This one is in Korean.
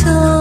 저